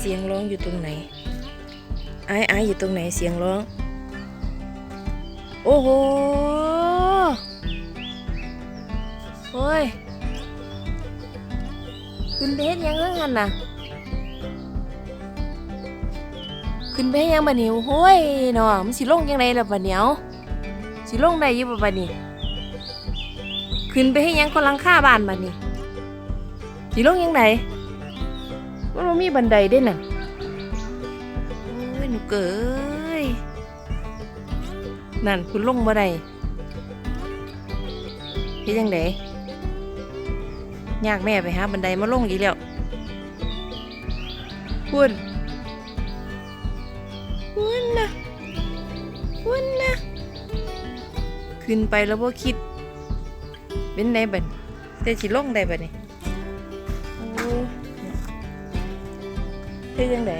เสียงร้องอยู่ตรงไหนไอ้ไอ้อยู่ตรงไหนเสียงร้อง โอ้โหโอ้ยขึ้นไปเฮ็ดยังเงี้ยน่ะ ขึ้นไปเฮ็ดยังบัดนี้โอ้ยเนาะมันสิลงยังไงล่ะบัดเนียวสิลงได้อยู่บ่บัดนี้ ขึ้นไปเฮ็ดยังคนลังคาบ้านบัดนี้สิลงยังไง มันบ่มีบันไดเด้น่ะโอ้ยหนูเกยนั่นคุณลงบ่ได้เฮ็ดยังไงยากแม่ไปหาบันไดมาลงอีกแล้วพูดวุ่นนะวุ่นนะขึ้นไปแล้วบ่คิด เป็นไงบัดแต่สิลงได้บัดนี่ เฮ็ดจังได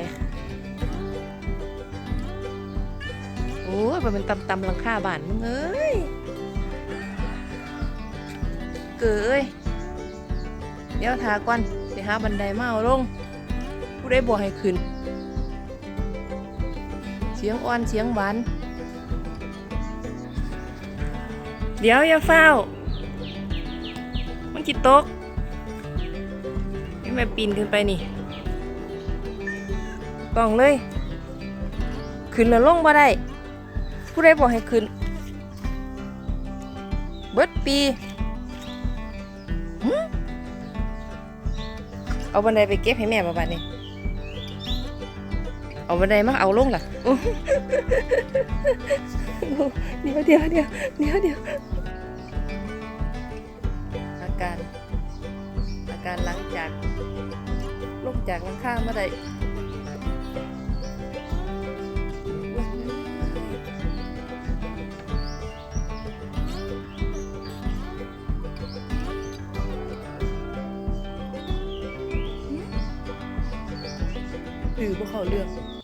โอ้ยมันเป็นตำตำหลังคาบ้านมึงเอ้ย เกยเดี๋ยวทาก่อนไปหาบันไดมาเอาลงผู้ได้บอกให้ขึ้น เสียงอ่อนเสียงหวาน เดี๋ยวอย่าเฝ้า มันจิตตกนี่ม่ปีนขึ้นไปนี่ กล่องเลย ขึ้นแล้วลงบ่ได้ ผู้ใดบอกให้ขึ้น เบิดปีหึเอาบันไดไปเก็บให้แม่บ่บัดนี้เอาบันไดมาเอาลงล่ะโอ้เดี๋ยวเดี๋ยวเดี๋ยวเดี๋ยวเดี๋ยวอาการอาการหลังจากลงจากหลังข้างมาได้ หรือพ